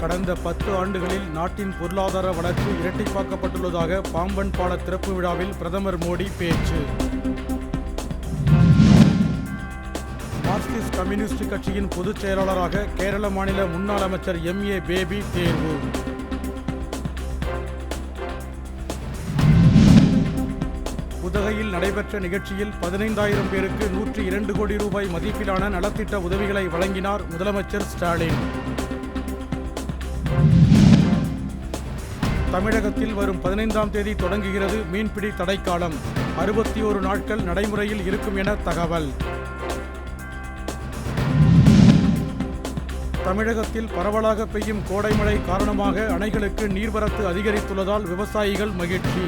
கடந்த பத்து ஆண்டுகளில் நாட்டின் பொருளாதார வளர்ச்சி இரட்டிப்பாக்கப்பட்டுள்ளதாக பாம்பன் பால திறப்பு விழாவில் பிரதமர் மோடி பேச்சு. மார்க்சிஸ்ட் கம்யூனிஸ்ட் கட்சியின் பொதுச் செயலாளராக கேரள மாநில முன்னாள் அமைச்சர் எம் ஏ பேபி தேர்வு. உதகையில் நடைபெற்ற நிகழ்ச்சியில் பதினைந்தாயிரம் பேருக்கு நூற்றி இரண்டு கோடி ரூபாய் மதிப்பிலான நலத்திட்ட உதவிகளை வழங்கினார் முதலமைச்சர் ஸ்டாலின். தமிழகத்தில் வரும் பதினைந்தாம் தேதி தொடங்குகிறது மீன்பிடி தடைக்காலம். அறுபத்தி ஒரு நாட்கள் நடைமுறையில் இருக்கும் என தகவல். தமிழகத்தில் பரவலாக பெய்யும் கோடை மழை காரணமாக அணைகளுக்கு நீர்வரத்து அதிகரித்துள்ளதால் விவசாயிகள் மகிழ்ச்சி.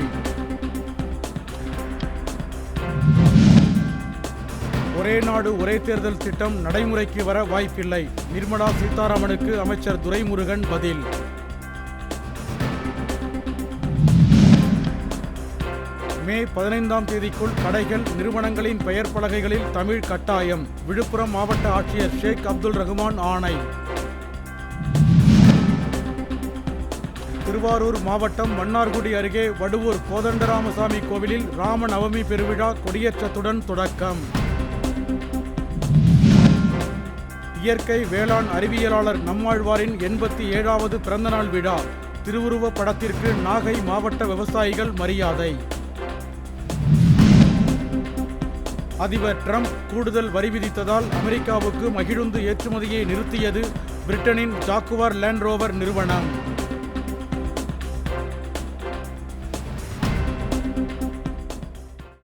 ஒரே நாடு ஒரே தேர்தல் திட்டம் நடைமுறைக்கு வர வாய்ப்பில்லை. நிர்மலா சீதாராமனுக்கு அமைச்சர் துரைமுருகன் பதில். மே பதினைந்தாம் தேதிக்குள் கடைகள் நிறுவனங்களின் பெயர் பலகைகளில் தமிழ் கட்டாயம். விழுப்புரம் மாவட்ட ஆட்சியர் ஷேக் அப்துல் ரஹ்மான் ஆணை. திருவாரூர் மாவட்டம் மன்னார்குடி அருகே வடுவூர் கோதண்டராமசாமி கோவிலில் ராம நவமி பெருவிழா கொடியேற்றத்துடன் தொடக்கம். இயற்கை வேளாண் அறிவியலாளர் நம்மாழ்வாரின் எண்பத்தி ஏழாவது பிறந்தநாள் விழா திருவுருவ படத்திற்கு நாகை மாவட்ட விவசாயிகள் மரியாதை. அதிபர் ட்ரம்ப் கூடுதல் வரி விதித்ததால் அமெரிக்காவுக்கு மகிழுந்து ஏற்றுமதியை நிறுத்தியது பிரிட்டனின் ஜாக்குவார் லேண்ட் ரோவர் நிறுவனம்.